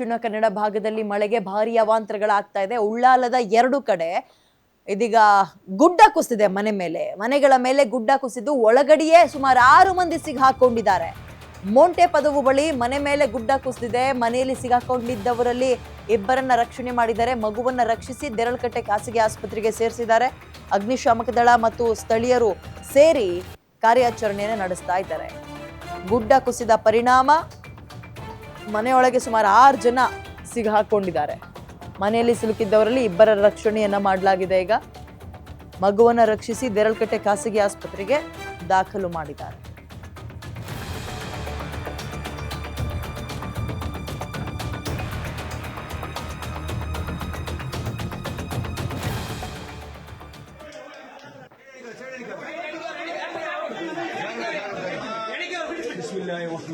ದಕ್ಷಿಣ ಕನ್ನಡ ಭಾಗದಲ್ಲಿ ಮಳೆಗೆ ಭಾರಿ ಅವಾಂತರಗಳಾಗ್ತಾ ಇದೆ. ಉಳ್ಳಾಲದ ಎರಡು ಕಡೆ ಇದೀಗ ಗುಡ್ಡ ಕುಸಿದೆ ಮನೆ ಮೇಲೆ. ಮನೆಗಳ ಮೇಲೆ ಗುಡ್ಡ ಕುಸಿದು ಒಳಗಡೆಯೇ ಸುಮಾರು ಆರು ಮಂದಿ ಸಿಗಾಕೊಂಡಿದ್ದಾರೆ ಮೋಂಟೆ ಪದವು ಬಳಿ ಮನೆ ಮೇಲೆ ಗುಡ್ಡ ಕುಸಿದಿದೆ. ಮನೆಯಲ್ಲಿ ಸಿಗಾಕೊಂಡಿದ್ದವರಲ್ಲಿ ಇಬ್ಬರನ್ನ ರಕ್ಷಣೆ ಮಾಡಿದ್ದಾರೆ. ಮಗುವನ್ನ ರಕ್ಷಿಸಿ ದೆರಳಕಟ್ಟೆ ಖಾಸಗಿ ಆಸ್ಪತ್ರೆಗೆ ಸೇರಿಸಿದ್ದಾರೆ. ಅಗ್ನಿಶಾಮಕ ದಳ ಮತ್ತು ಸ್ಥಳೀಯರು ಸೇರಿ ಕಾರ್ಯಾಚರಣೆಯನ್ನು ನಡೆಸ್ತಾ ಇದ್ದಾರೆ. ಗುಡ್ಡ ಕುಸಿದ ಪರಿಣಾಮ ಮನೆಯೊಳಗೆ ಸುಮಾರು ಆರು ಜನ ಸಿಗಾಕೊಂಡಿದ್ದಾರೆ ಮನೆಯಲ್ಲಿ ಸಿಲುಕಿದ್ದವರಲ್ಲಿ ಇಬ್ಬರ ರಕ್ಷಣೆಯನ್ನ ಮಾಡಲಾಗಿದೆ ಈಗ. ಮಗುವನ್ನ ರಕ್ಷಿಸಿ ದೇರಳಕಟ್ಟೆ ಖಾಸಗಿ ಆಸ್ಪತ್ರೆಗೆ ದಾಖಲು ಮಾಡಿದ್ದಾರೆ.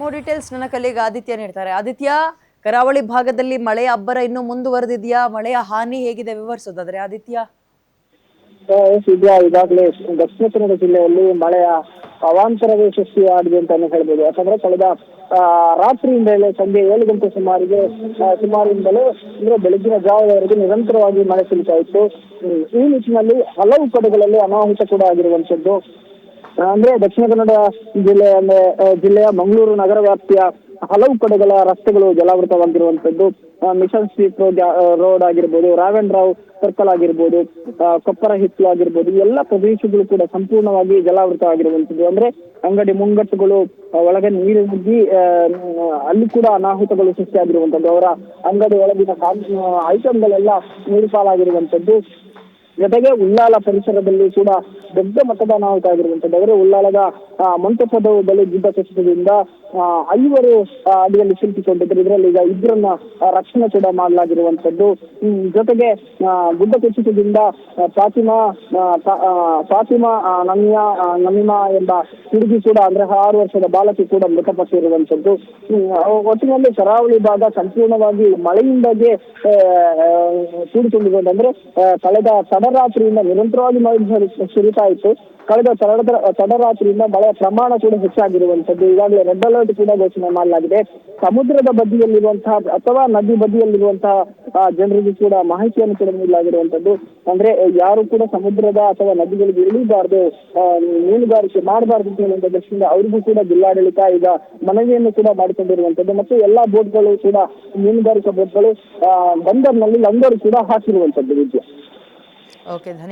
ಮೋರ್ ಡೀಟೇಲ್ಸ್ ನನ್ನ ಕಲೆಗೆ ಆದಿತ್ಯ ನೀಡ್ತಾರೆ. ಆದಿತ್ಯ, ಕರಾವಳಿ ಭಾಗದಲ್ಲಿ ಮಳೆಯ ಅಬ್ಬರ ಇನ್ನೂ ಮುಂದುವರೆದಿದೆಯಾ? ಮಳೆಯ ಹಾನಿ ಹೇಗಿದೆ ವಿವರಿಸೋದಾದ್ರೆ ಆದಿತ್ಯ? ಈಗಾಗಲೇ ದಕ್ಷಿಣ ಕನ್ನಡ ಜಿಲ್ಲೆಯಲ್ಲಿ ಮಳೆಯ ಅವಾಂತರವೇ ಸೃಷ್ಟಿಯಾಗಿದೆ ಅಂತಾನೆ ಹೇಳ್ಬೋದು. ಯಾಕಂದ್ರೆ ಕಳೆದ ರಾತ್ರಿಯಿಂದಲೇ ಸಂಜೆ ಏಳು ಗಂಟೆ ಸುಮಾರಿಗೆ ಸುಮಾರಿಂದಲೇ ಅಂದ್ರೆ ಬೆಳಗಿನ ಜಾವದವರೆಗೆ ನಿರಂತರವಾಗಿ ಮಳೆ ಸುರಿತಾ ಇತ್ತು. ಈ ನಿಟ್ಟಿನಲ್ಲಿ ಹಲವು ಕಡೆಗಳಲ್ಲಿ ಅನಾಹುತ ಕೂಡ ಆಗಿರುವಂತದ್ದು ಅಂದ್ರೆ ದಕ್ಷಿಣ ಕನ್ನಡ ಜಿಲ್ಲೆ ಅಂದ್ರೆ, ಜಿಲ್ಲೆಯ ಮಂಗಳೂರು ನಗರ ವ್ಯಾಪ್ತಿಯ ಹಲವು ಕಡೆಗಳ ರಸ್ತೆಗಳು ಜಲಾವೃತವಾಗಿರುವಂತದ್ದು ಮಿಷನ್ ಸ್ಟ್ರೀಟ್ ರೋಡ್ ರೋಡ್ ಆಗಿರ್ಬೋದು ರಾವ್ ಸರ್ಕಲ್ ಆಗಿರ್ಬೋದು ಕೊಪ್ಪರ ಹಿತ್ಲು ಆಗಿರ್ಬೋದು ಎಲ್ಲ ಪ್ರದೇಶಗಳು ಕೂಡ ಸಂಪೂರ್ಣವಾಗಿ ಜಲಾವೃತ ಆಗಿರುವಂತದ್ದು ಅಂದ್ರೆ ಅಂಗಡಿ ಮುಂಗಟ್ಟುಗಳು ಒಳಗೆ ನೀರು ನುಗ್ಗಿ ಅಲ್ಲಿ ಕೂಡ ಅನಾಹುತಗಳು ಸೃಷ್ಟಿಯಾಗಿರುವಂತದ್ದು ಅವರ ಅಂಗಡಿ ಒಳಗಿನ ಐಟಮ್ಗಳೆಲ್ಲ ನೀರು ಪಾಲಾಗಿರುವಂತದ್ದು ಜೊತೆಗೆ ಉಳ್ಳಾಲ ಪರಿಸರದಲ್ಲಿ ಕೂಡ ದೊಡ್ಡ ಮತದಾನ ಆಗ್ತಾ ಆಗಿರುವಂತದ್ದು ಅಂದರೆ ಉಳ್ಳಾಲದ ಮಂಟಪದ ಬಳಿ ಗುಡ್ಡ ಕುಸಿತದಿಂದ ಐವರು ಅಡಿಯಲ್ಲಿ ಸಿಲುಕಿಕೊಂಡಿದ್ದರು ಇದರಲ್ಲಿ ಈಗ ಇಬ್ಬರನ್ನ ರಕ್ಷಣೆ ಕೂಡ ಮಾಡಲಾಗಿರುವಂತದ್ದು. ಜೊತೆಗೆ ಗುಡ್ಡ ಕುಸಿತದಿಂದ ಫಾತಿಮಾ ಫಾತಿಮಾ ನಮಿಯಾ ನಮಿಮಾ ಎಂಬ ಹುಡುಗಿ ಕೂಡ, ಅಂದ್ರೆ ಆರು ವರ್ಷದ ಬಾಲಕಿ ಕೂಡ ಮೃತಪಟ್ಟಿರುವಂತದ್ದು ಒಟ್ಟಿನಲ್ಲಿ ಕರಾವಳಿ ಭಾಗ ಸಂಪೂರ್ಣವಾಗಿ ಮಳೆಯಿಂದಾಗಿ ಕೂಡಿಕೊಂಡಿರುವಂತಂದ್ರೆ ಕಳೆದ ತಡ ತಡರಾತ್ರಿಯಿಂದ ನಿರಂತರವಾಗಿ ಮಳೆ ಸುರಿ- ಸುರಿತಾ ಇತ್ತು ಕಳೆದ ತಡ ತಡರಾತ್ರಿಯಿಂದ ಮಳೆಯ ಪ್ರಮಾಣ ಕೂಡ ಹೆಚ್ಚಾಗಿರುವಂತದ್ದು ಈಗಾಗಲೇ ರೆಡ್ ಅಲರ್ಟ್ ಕೂಡ ಘೋಷಣೆ ಮಾಡಲಾಗಿದೆ. ಸಮುದ್ರದ ಬದಿಯಲ್ಲಿರುವಂತಹ ಅಥವಾ ನದಿ ಬದಿಯಲ್ಲಿರುವಂತಹ ಜನರಿಗೂ ಕೂಡ ಮಾಹಿತಿಯನ್ನು ಕೂಡ ನೀಡಲಾಗಿರುವಂತದ್ದು ಅಂದ್ರೆ ಯಾರು ಕೂಡ ಸಮುದ್ರದ ಅಥವಾ ನದಿಗಳಿಗೆ ಇಳಿಬಾರದು ಮೀನುಗಾರಿಕೆ ಮಾಡಬಾರ್ದು ಅಂತ ದೃಷ್ಟಿಯಿಂದ ಅವರಿಗೂ ಕೂಡ ಜಿಲ್ಲಾಡಳಿತ ಈಗ ಮನವಿಯನ್ನು ಕೂಡ ಮಾಡಿಕೊಂಡಿರುವಂತದ್ದು ಮತ್ತು ಎಲ್ಲಾ ಬೋಟ್ಗಳು ಕೂಡ, ಮೀನುಗಾರಿಕಾ ಬೋಟ್ಗಳು ಬಂದರ್ನಲ್ಲಿ ಲಂಗರು ಕೂಡ ಹಾಕಿರುವಂತದ್ದು ವಿದ್ಯೆ. ओके धन्यवाद